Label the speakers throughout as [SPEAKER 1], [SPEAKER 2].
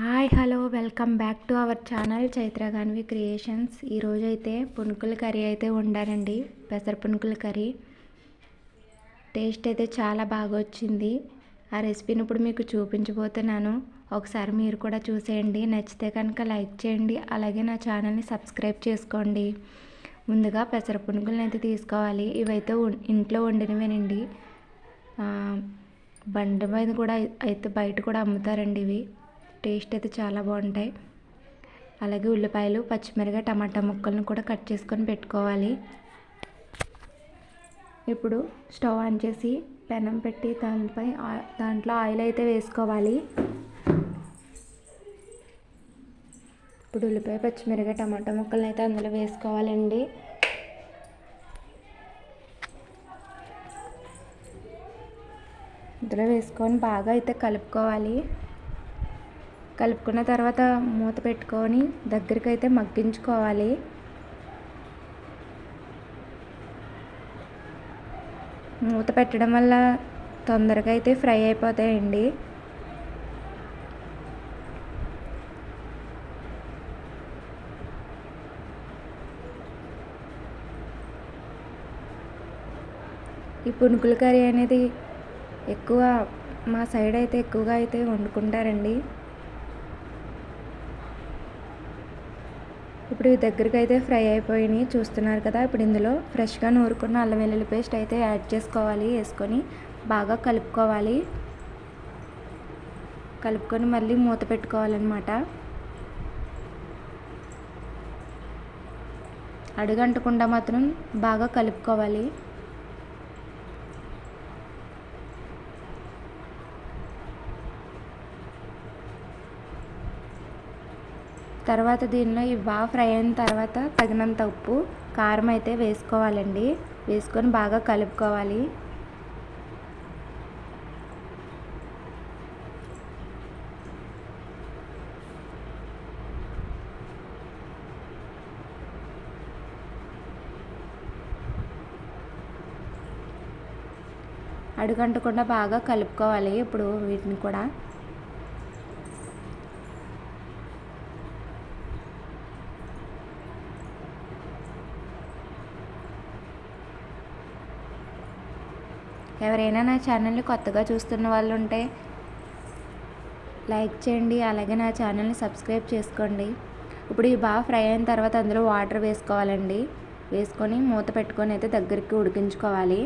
[SPEAKER 1] Hi hello welcome back to our channel Chaitraganvi creations. ఈరోజు అయితే పునుకుల curry అయితే వండారండి పెసర పునుకుల కర్రీ. టేస్ట్ అయితే చాలా బాగా వచ్చింది. ఆ రెసిపీని ఇప్పుడు మీకు చూపించబోతున్నాను. ఒకసారి మీరు కూడా చూసేయండి. నచ్చితే కనుక లైక్ చేయండి. అలాగే నా ఛానల్ని సబ్స్క్రైబ్ చేసుకోండి. ముందుగా పెసర పునుకులను అయితే తీసుకోవాలి. ఇవైతే ఇంట్లో వండినవేనండి. బండి మీద కూడా అయితే బయట కూడా అమ్ముతారండి ఇవి. టేస్ట్ అయితే చాలా బాగుంటాయి. అలాగే ఉల్లిపాయలు పచ్చిమిరపకాయ టమాటా ముక్కలను కూడా కట్ చేసుకొని పెట్టుకోవాలి. ఇప్పుడు స్టవ్ ఆన్ చేసి పెనం పెట్టి దానిపై దాంట్లో ఆయిల్ అయితే వేసుకోవాలి. ఇప్పుడు ఉల్లిపాయ పచ్చిమిరపకాయ టమాటా ముక్కలను అయితే అందులో వేసుకోవాలండి. ఇందులో వేసుకొని బాగా అయితే కలుపుకోవాలి. కలుపుకున్న తర్వాత మూత పెట్టుకొని దగ్గరికి అయితే మగ్గించుకోవాలి. మూత పెట్టడం వల్ల తొందరగా అయితే ఫ్రై అయిపోతాయండి. ఈ పునుకుల కర్రీ అనేది ఎక్కువ మా సైడ్ అయితే ఎక్కువగా అయితే వండుకుంటారండి. ఇప్పుడు దగ్గరికి అయితే ఫ్రై అయిపోయినాయి చూస్తున్నారు కదా. ఇప్పుడు ఇందులో ఫ్రెష్గా నూరుకున్న అల్లం వెల్లుల్లి పేస్ట్ అయితే యాడ్ చేసుకోవాలి వేసుకొని బాగా కలుపుకోవాలి. కలుపుకొని మళ్ళీ మూత పెట్టుకోవాలన్నమాట. అడుగంటకుండా మాత్రం బాగా కలుపుకోవాలి. తర్వాత దీనిలో ఇవి బాగా ఫ్రై అయిన తర్వాత తగినంత ఉప్పు కారం అయితే వేసుకోవాలండి. వేసుకొని బాగా కలుపుకోవాలి. అడుగంటకుండా బాగా కలుపుకోవాలి ఇప్పుడు వీటిని కూడా. ఎవరైనా నా ఛానల్ని కొత్తగా చూస్తున్న వాళ్ళు ఉంటే లైక్ చేయండి అలాగే నా ఛానల్ని సబ్స్క్రైబ్ చేసుకోండి. ఇప్పుడు ఇవి బాగా ఫ్రై అయిన తర్వాత అందులో వాటర్ వేసుకోవాలండి. వేసుకొని మూత పెట్టుకొని అయితే దగ్గరికి ఉడికించుకోవాలి.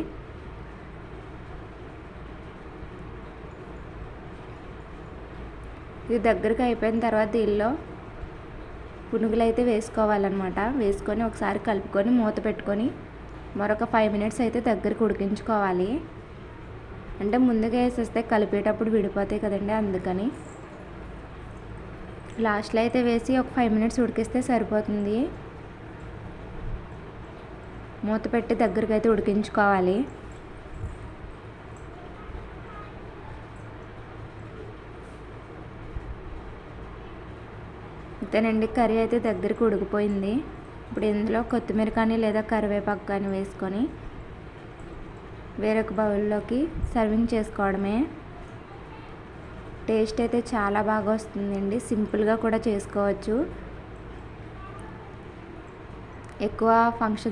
[SPEAKER 1] ఇది దగ్గరికి అయిపోయిన తర్వాత దీనిలో పునుగులు అయితే వేసుకోవాలన్నమాట. వేసుకొని ఒకసారి కలుపుకొని మూత పెట్టుకొని మరొక ఫైవ్ మినిట్స్ అయితే దగ్గరికి ఉడికించుకోవాలి. అంటే ముందుగా వేసేస్తే కలిపేటప్పుడు విడిపోతాయి కదండి అందుకని. లాస్ట్లో అయితే వేసి ఒక ఫైవ్ మినిట్స్ ఉడికిస్తే సరిపోతుంది. మూత పెట్టి దగ్గరికి అయితే ఉడికించుకోవాలి. అంతేనండి కర్రీ అయితే దగ్గరికి ఉడికిపోయింది. ఇప్పుడు ఇందులో కొత్తిమీర కానీ లేదా కరివేపాకు కానీ వేసుకొని వేరొక బౌల్లోకి సర్వింగ్ చేసుకోవడమే. టేస్ట్ అయితే చాలా బాగా వస్తుందండి. సింపుల్గా కూడా చేసుకోవచ్చు. ఎక్కువ ఫంక్షన్